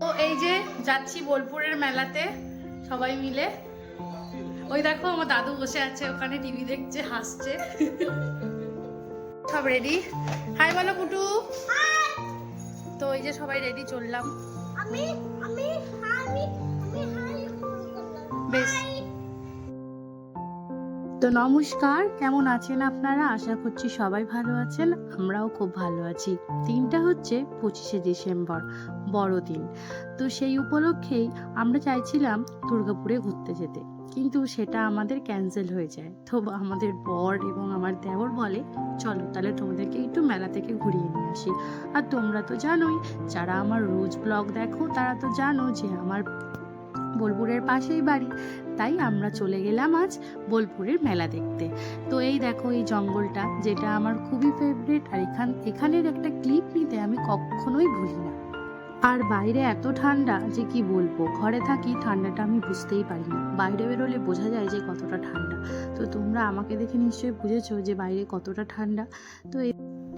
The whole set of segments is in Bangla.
তো এই যে যাচ্ছি বোলপুরের মেলাতে সবাই মিলে ওই দেখো আমার দাদু বসে আছে ওখানে টিভি দেখছে হাসছে সব রেডি হাই বলো পুটু তো এই যে সবাই রেডি চললাম আমি আমি আমি আমি হাই বেশ তো নমস্কার, কেমন আছেন আপনারা? আশা করছি সবাই ভালো আছেন, আমরাও খুব ভালো আছি। দিনটা হচ্ছে পঁচিশে ডিসেম্বর, বড়দিন। তো সেই উপলক্ষেই আমরা চাইছিলাম দুর্গাপুরে ঘুরতে যেতে। কিন্তু সেটা আমাদের ক্যান্সেল হয়ে যায়। তো আমাদের বর এবং আমার দেওর বলে, চলো তাহলে তোমাদেরকে একটু মেলা থেকে ঘুরিয়ে নিয়ে আসি। আর তোমরা তো জানোই, যারা আমার রোজ ব্লগ দেখো, তারা তো জানো যে আমার বোলপুরের পাশেই বাড়ি। তাই আমরা চলে গেলাম আজ বোলপুরের মেলা দেখতে। তো এই দেখো এই জঙ্গলটা, যেটা আমার খুবই ফেভারিট আর এখান, এখানের একটা ক্লিপ নিতে আমি কখনোই ভুলি না। আর বাইরে এত ঠান্ডা যে কি বলব? ঘরে থাকি ঠান্ডাটা আমি বুঝতেই পারি না বাইরে বেরোলে বোঝা যায় যে কতটা ঠান্ডা। তো তোমরা আমাকে দেখে নিশ্চয়ই বুঝেছ যে বাইরে কতটা ঠান্ডা। তো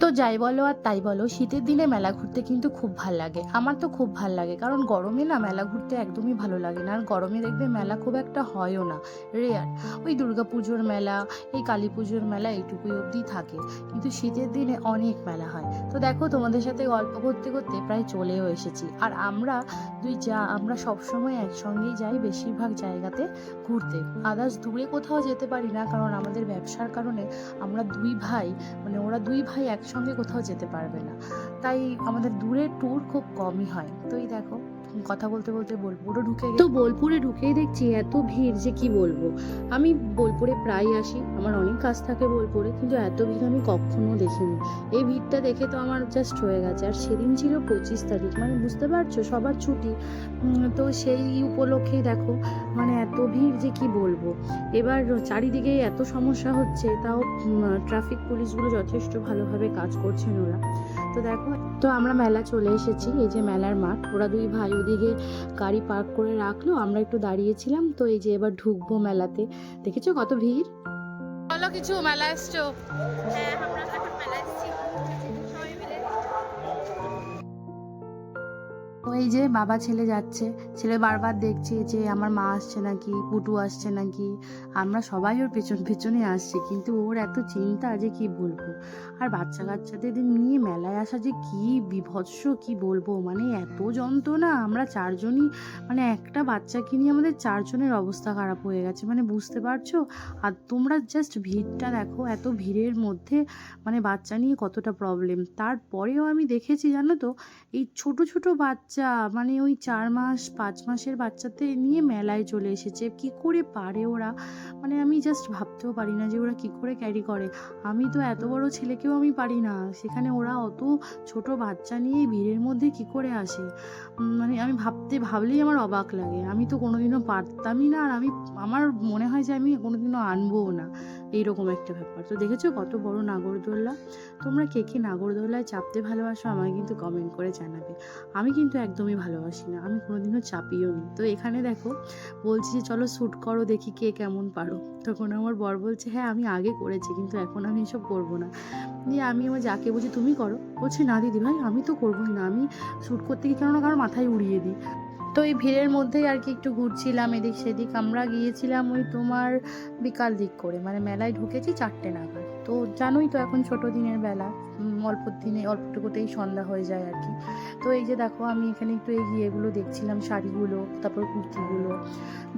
তো যাই বলো আর তাই বলো, শীতের দিনে মেলা ঘুরতে কিন্তু খুব ভালো লাগে। আমার তো খুব ভালো লাগে, কারণ গরমে না মেলা ঘুরতে একদমই ভালো লাগে না। আর গরমে দেখবে মেলা খুব একটা হয়ও না। রেয়ার। ওই পুজোর মেলা, এই কালী পুজোর মেলা এইটুকুই অবধি থাকে। কিন্তু শীতের দিনে অনেক মেলা হয়। তো দেখো তোমাদের সাথে গল্প করতে করতে প্রায় চলেও এসেছি। আর আমরা দুই যা, আমরা সবসময় একসঙ্গেই যাই বেশিরভাগ জায়গাতে ঘুরতে। আদার্স দূরে কোথাও যেতে পারি না, কারণ আমাদের ব্যবসার কারণে আমরা দুই ভাই মানে ওরা দুই ভাই একসঙ্গে কোথাও যেতে পারবে না। তাই আমাদের দূরে ট্যুর খুব কমই হয়। তো এই দেখো, কথা বলতে বলতে বোলপুরে ঢুকে তো বোলপুরে ঢুকেই দেখছি এত ভিড় যে কি বলব? আমি বোলপুরে প্রায় আসি, আমার অনেক কাজ থাকে বোলপুরে, কিন্তু এত ভিড় আমি কখনো দেখিনি। এই ভিড়টা দেখে তো আমার জাস্ট হয়ে গেছে। আর সেদিন ছিল পঁচিশ তারিখ মানে বুঝতে পারছ? সবার ছুটি। তো সেই উপলক্ষেই দেখো মানে এত ভিড় যে কি বলব? এবার চারিদিকে এত সমস্যা হচ্ছে তাও ট্রাফিক পুলিশগুলো যথেষ্ট ভালোভাবে কাজ করছেন ওরা। তো দেখো তো আমরা মেলা চলে এসেছি এই যে মেলার মাঠ। ওরা দুই ভাই ওদিকে গাড়ি পার্ক করে রাখল আমরা একটু দাঁড়িয়েছিলাম তো এই যে এবার ঢুকবো মেলাতে। দেখেছ কত ভিড়? বলো কিছু মেলা এসছো? হ্যাঁ আমরা এখন মেলা এসেছি। ওই যে বাবা ছেলে যাচ্ছে, ছেলে বারবার দেখছে যে আমার মা আসছে নাকি, পুটু আসছে নাকি। আমরা সবাই ওর পেছন পেছনে আসছি, কিন্তু ওর এত চিন্তা যে কি বলব? আর বাচ্চা কাচ্চাদের নিয়ে মেলায় আসা যে কি বিভৎস, কি বলব? মানে এত যন্ত্রণা, আমরা চারজনই মানে একটা বাচ্চাকে নিয়ে আমাদের চারজনের অবস্থা খারাপ হয়ে গেছে। মানে বুঝতে পারছ? আর তোমরা জাস্ট ভিড়টা দেখো, এত ভিড়ের মধ্যে মানে বাচ্চা নিয়ে কতটা প্রবলেম তারপরেও আমি দেখেছি, জানো তো, এই ছোট ছোট বাচ্চা মানে ওই চার মাস, পাঁচ মাসের বাচ্চাদের নিয়ে মেলায় চলে এসেছে। কি করে পারে ওরা? মানে আমি জাস্ট ভাবতেও পারি না যে ওরা কি করে ক্যারি করে। আমি তো এত বড় ছেলেকেও আমি পারি না। সেখানে ওরা অত ছোট বাচ্চা নিয়ে ভিড়ের মধ্যে কি করে আসে? মানে আমি ভাবতে, ভাবলেই আমার অবাক লাগে। আমি তো কোনোদিনও পারতামই না আর আমি, আমার মনে হয় যে আমি কোনোদিনও আনবও না। এইরকম একটা ব্যাপার। তো দেখেছ কত বড় নাগরদোল্লা? তোমরা কে কে নাগরদোল্লায় চাপতে ভালোবাসো আমাকে কিন্তু কমেন্ট করে জানাবে। আমি কিন্তু একদমই ভালোবাসি না, আমি কোনোদিনও চাপিও নি। তো এখানে দেখো, বলছি যে, চলো শ্যুট করো, দেখি কে কেমন পারো। তখন আমার বর বলছে হ্যাঁ আমি আগে করেছি, কিন্তু এখন আমি এসব করব না। দিয়ে আমি আমার যাকে বলছি, তুমি করো। বলছে, না দিদি ভাই, আমি তো করবোই না, আমি শ্যুট করতে গিয়ে কেন না কারও মাথায় উড়িয়ে দিই। তো এই ভিড়ের মধ্যেই আর কি একটু ঘুরছিলাম, এদিক সেদিক। আমরা গিয়েছিলাম ওই তোমার বিকাল দিক করে মানে মেলায় ঢুকেছি চারটে নাগাদ। তো জানোই তো এখন ছোট দিনের বেলা অল্প দিনে, অল্পটুকুতেই সন্ধ্যা হয়ে যায় আর কি। তো এই যে দেখো, আমি এখানে একটু এগিয়ে এগুলো দেখছিলাম, শাড়িগুলো, তারপর কুর্তিগুলো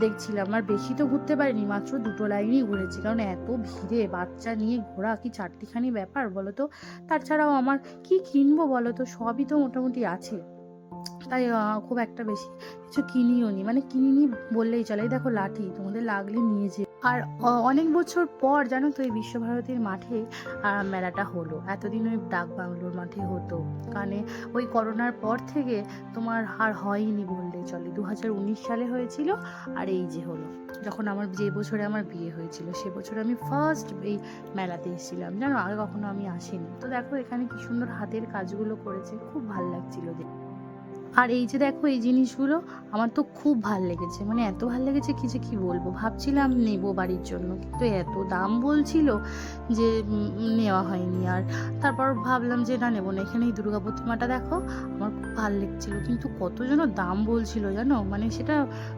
দেখছিলাম। আর বেশি তো ঘুরতে পারিনি, মাত্র দুটো লাইনই ঘুরেছি। কারণ এত ভিড়ে, বাচ্চা নিয়ে ঘোরা কি চারটিখানি ব্যাপার বলো তো? তাছাড়াও আমার কি কিনবো বলো তো? সবই তো মোটামুটি আছে। তাই খুব একটা বেশি কিছু কিনিও নি। মানে কিনিনি বললেই চলে। দেখো লাঠি, তোমাদের লাগলে নিয়ে যে আর অনেক বছর পর জানো তো এই বিশ্বভারতীর মাঠে মেলাটা হলো। এতদিন ওই ডাক বাংলোর মাঠে হতো। কারণে ওই করোনার পর থেকে তোমার আর হয়নি বললেই চলে। দু হাজার উনিশ সালে হয়েছিল আর এই যে হলো। যখন আমার, যে বছরে আমার বিয়ে হয়েছিল, সে বছর আমি ফার্স্ট এই মেলাতে এসেছিলাম। জানো, আগে কখনো আমি আসিনি। তো দেখো এখানে কি সুন্দর হাতের কাজগুলো করেছে। খুব ভালো লাগছিল দেখতে। আর এই যে দেখো, এই জিনিসগুলো আমার তো খুব ভালো লেগেছে। মানে এত ভালো লেগেছে কি যে কি বলব? ভাবছিলাম নেব বাড়ির জন্য, কিন্তু এত দাম বলছিল যে নেওয়া হয়নি। আর তারপর ভাবলাম যে, না, নেব না। এখানে এই দুর্গা প্রতিমাটা দেখো, আমার খুব ভালো লেগেছিলো। কিন্তু কত যেন দাম বলছিল জানো? মানে সেটা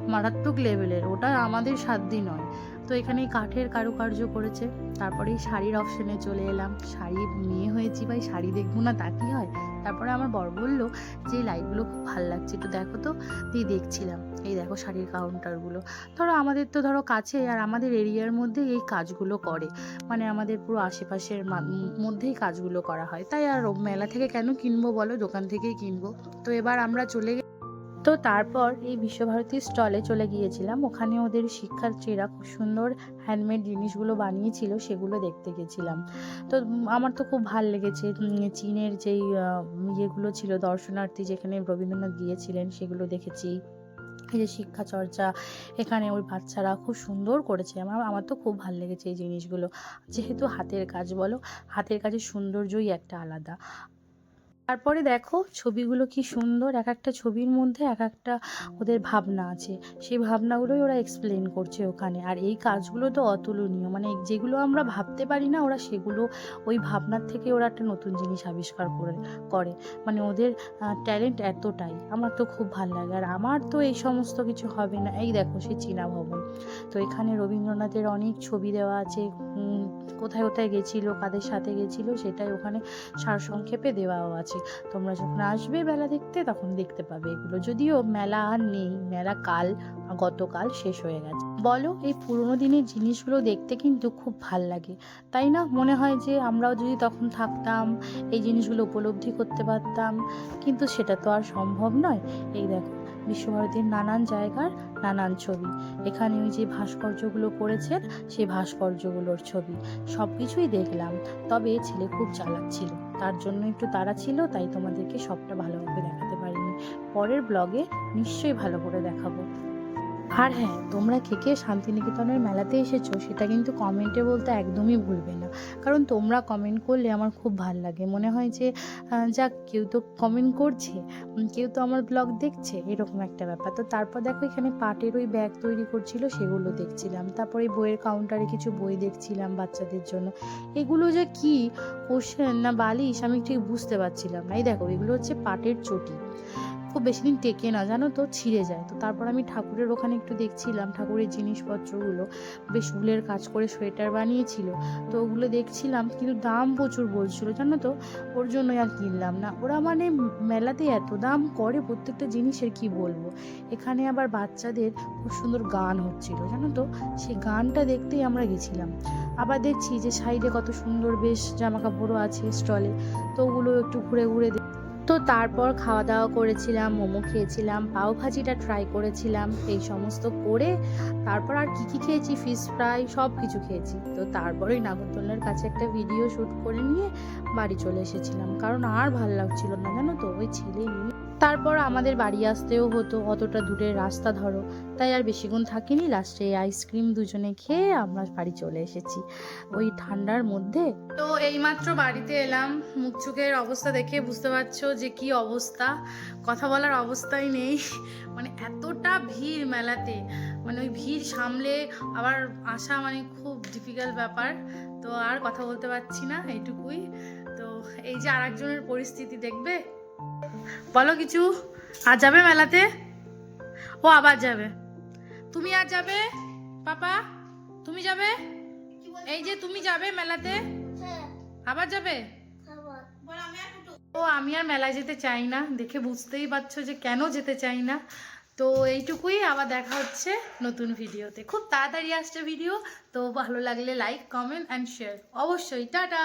মারাত্মক লেভেলের ওটা আমাদের সাধ্যই নয়। তো এখানে কাঠের কারুকার্য করেছে। তারপরে শাড়ির অপশনে চলে এলাম। শাড়ি মেয়ে হয়েছি ভাই, শাড়ি দেখব না তা কি হয়? তারপরে আমার বর বলল যে লাইটগুলো খুব ভালো লাগছে, একটু দেখো তো। এই দেখছিলাম। এই দেখো শাড়ির কাউন্টারগুলো ধরো আমাদের তো ধরো কাছে আর আমাদের এরিয়ার মধ্যে এই কাজগুলো করে। মানে আমাদের পুরো আশেপাশের মধ্যেই কাজগুলো করা হয়। তাই আর মেলা থেকে কেন কিনবো বলো? দোকান থেকেই কিনবো। তো এবার আমরা চলে তো তারপর এই বিশ্বভারতী স্টলে চলে গিয়েছিলাম। ওখানে ওদের শিক্ষার্থীরা খুব সুন্দর হ্যান্ডমেড জিনিসগুলো বানিয়েছিল, সেগুলো দেখতে গেছিলাম। তো আমার তো খুব ভালো লেগেছে। চীনের যেই ইয়েগুলো ছিল, দর্শনার্থী যেখানে রবীন্দ্রনাথ গিয়েছিলেন, সেগুলো দেখেছি। এই যে শিক্ষা চর্চা এখানে ওই বাচ্চারা খুব সুন্দর করেছে। আমার আমার তো খুব ভালো লেগেছে এই জিনিসগুলো। যেহেতু হাতের কাজ বলো, হাতের কাজের সৌন্দর্যই একটা আলাদা। তারপরে দেখো ছবিগুলো কি সুন্দর, এক একটা ছবির মধ্যে এক একটা ওদের ভাবনা আছে। সেই ভাবনাগুলোই ওরা এক্সপ্লেন করছে ওখানে। আর এই কাজগুলো তো অতুলনীয়। মানে যেগুলো আমরা ভাবতে পারি না, ওরা সেগুলো ওই ভাবনার থেকে ওরা একটা নতুন জিনিস আবিষ্কার করে করে। মানে ওদের ট্যালেন্ট এতটাই। আমার তো খুব ভালো লাগে। আর আমার তো এই সমস্ত কিছু হবে না। এই দেখো সে চীনা ভবন। তো এখানে রবীন্দ্রনাথের অনেক ছবি দেওয়া আছে। কোথায় কোথায় গেছিল, কাদের সাথে গেছিল, সেটাই ওখানে সারসংক্ষেপে দেওয়াও আছে। তোমরা যখন আসবে মেলা দেখতে, তখন দেখতে পাবে এগুলো। যদিও মেলা আর নেই, মেলা কাল, গতকাল শেষ হয়ে গেছে। বলো, এই পুরোনো দিনের জিনিসগুলো দেখতে কিন্তু খুব ভালো লাগে। তাই না? মনে হয় যে আমরাও যদি তখন থাকতাম, এই জিনিসগুলো উপলব্ধি করতে পারতাম। কিন্তু সেটা তো আর সম্ভব নয়। এই দেখো, বিশ্বভারতীর নানান জায়গার নানান ছবি। এখানে ওই যে ভাস্কর্যগুলো করেছেন, সেই ভাস্কর্যগুলোর ছবি। সব কিছুই দেখলাম। তবে ছেলে খুব চালাক ছিল। তার জন্য একটু তাড়া ছিল, তাই তোমাদেরকে সবটা ভালোভাবে দেখাতে পারিনি। পরের ব্লগে নিশ্চয়ই ভালো করে দেখাবো। আর হ্যাঁ তোমরা কে কে শান্তিনিকেতনের মেলাতে এসেছ সেটা কিন্তু কমেন্টে বলতে একদমই ভুলবে না। কারণ তোমরা কমেন্ট করলে আমার খুব ভালো লাগে। মনে হয় যে যাক, কেউ তো কমেন্ট করছে কেউ তো আমার ব্লগ দেখছে, এরকম একটা ব্যাপার। তো তারপর দেখো এখানে পাটের ওই ব্যাগ তৈরি করছিল, সেগুলো দেখছিলাম। তারপরে বইয়ের কাউন্টারে কিছু বই দেখছিলাম বাচ্চাদের জন্য। এগুলো যে কি কোশ্চেন না বালিশ, আমি ঠিক বুঝতে পারছিলাম না। এই দেখো, এগুলো হচ্ছে পাটের চটি। খুব বেশি দিন টেকে না, জানো তো? ছিঁড়ে যায়। তো তারপর আমি ঠাকুরের ওখানে একটু দেখছিলাম, ঠাকুরের জিনিসপত্রগুলো। বেশ উলের কাজ করে সোয়েটার বানিয়েছিল, তো ওগুলো দেখছিলাম, কিন্তু দাম প্রচুর বলছিল, জানো তো? ওর জন্যই আর কিনলাম না। ওরা মানে মেলাতে এত দাম করে, প্রত্যেকটা জিনিসের কি বলব? এখানে আবার বাচ্চাদের খুব সুন্দর গান হচ্ছিল, জানো তো? সেই গানটা দেখতেই আমরা গেছিলাম। আবার দেখছি যে সাইডে কত সুন্দর বেশ জামা কাপড়ও আছে স্টলে, তো ওগুলো একটু ঘুরে ঘুরে তো তারপর খাওয়া দাওয়া করেছিলাম, মোমো খেয়েছিলাম, পাও ভাজিটা ট্রাই করেছিলাম, এই সমস্ত করে তারপর আর কী কী খেয়েছি ফিশ ফ্রাই সব কিছু খেয়েছি। তো তারপরেই নাগরতলার কাছে একটা ভিডিও শ্যুট করে নিয়ে বাড়ি চলে এসেছিলাম। কারণ আর ভালো লাগছিল না, জানো তো? ওই ছেলে নিয়ে তারপর আমাদের বাড়ি আসতেও হতো, অতটা দূরের রাস্তা ধরো। তাই আর বেশিক্ষণ থাকিনি। লাস্টে আইসক্রিম দুজনে খেয়ে আমরা বাড়ি চলে এসেছি। ওই ঠান্ডার মধ্যে। তো এইমাত্র বাড়িতে এলাম। মুখ অবস্থা দেখে বুঝতে পারছ যে কি অবস্থা। কথা বলার অবস্থাই নেই। মানে এতটা ভিড় মেলাতে। মানে ওই ভিড় সামলে আবার আসা মানে খুব ডিফিকাল্ট ব্যাপার। তো আর কথা বলতে পারছি না এইটুকুই। তো এই যে আরেকজনের পরিস্থিতি দেখবে? বলো কিছু আর যাবে মেলাতে? ও আবার যাবে। তুমি আর যাবে? পাপা, তুমি যাবে? এই যে তুমি যাবে মেলাতে? আবার যাবে? ও, আমি আর মেলায় যেতে চাই না। দেখে বুঝতেই পারছ যে কেন যেতে চাই না। তো এইটুকুই, আবার দেখা হচ্ছে নতুন ভিডিওতে। খুব তাড়াতাড়ি আসছে ভিডিও, তো ভালো লাগলে লাইক কমেন্ট অ্যান্ড শেয়ার অবশ্যই, টাটা!